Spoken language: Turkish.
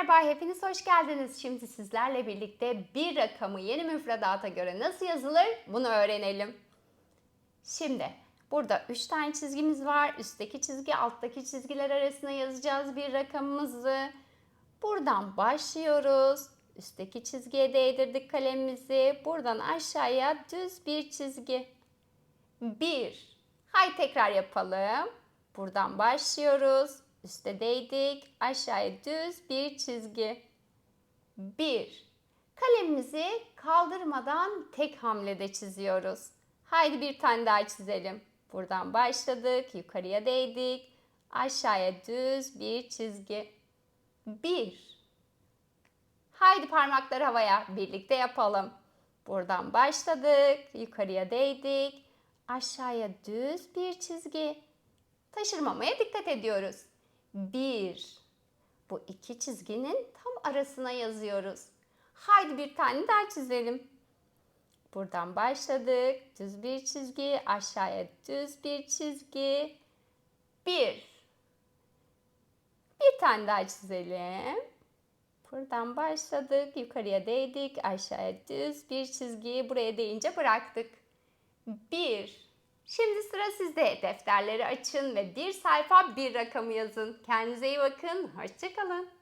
merhaba, hepiniz hoş geldiniz. Şimdi sizlerle birlikte bir rakamı yeni müfredata göre nasıl yazılır bunu öğrenelim. Şimdi burada 3 tane çizgimiz var. Üstteki çizgi, alttaki çizgiler arasında yazacağız bir rakamımızı. Buradan başlıyoruz. Üstteki çizgiye değdirdik kalemimizi. Buradan aşağıya düz bir çizgi. 1. Hay tekrar yapalım. Buradan başlıyoruz. Üste değdik. Aşağıya düz bir çizgi. 1. Kalemimizi kaldırmadan tek hamlede çiziyoruz. Haydi bir tane daha çizelim. Buradan başladık. Yukarıya değdik. Aşağıya düz bir çizgi. 1. Haydi parmakları havaya. Birlikte yapalım. Buradan başladık. Yukarıya değdik. Aşağıya düz bir çizgi. Taşırmamaya dikkat ediyoruz. 1. Bu iki çizginin tam arasına yazıyoruz. Haydi bir tane daha çizelim. Buradan başladık. Düz bir çizgi, aşağıya düz bir çizgi. 1. Bir tane daha çizelim. Buradan başladık, yukarıya değdik, aşağıya düz bir çizgi, buraya değince bıraktık. 1. Şimdi sıra sizde. Defterleri açın ve bir sayfa bir rakamı yazın. Kendinize iyi bakın. Hoşçakalın.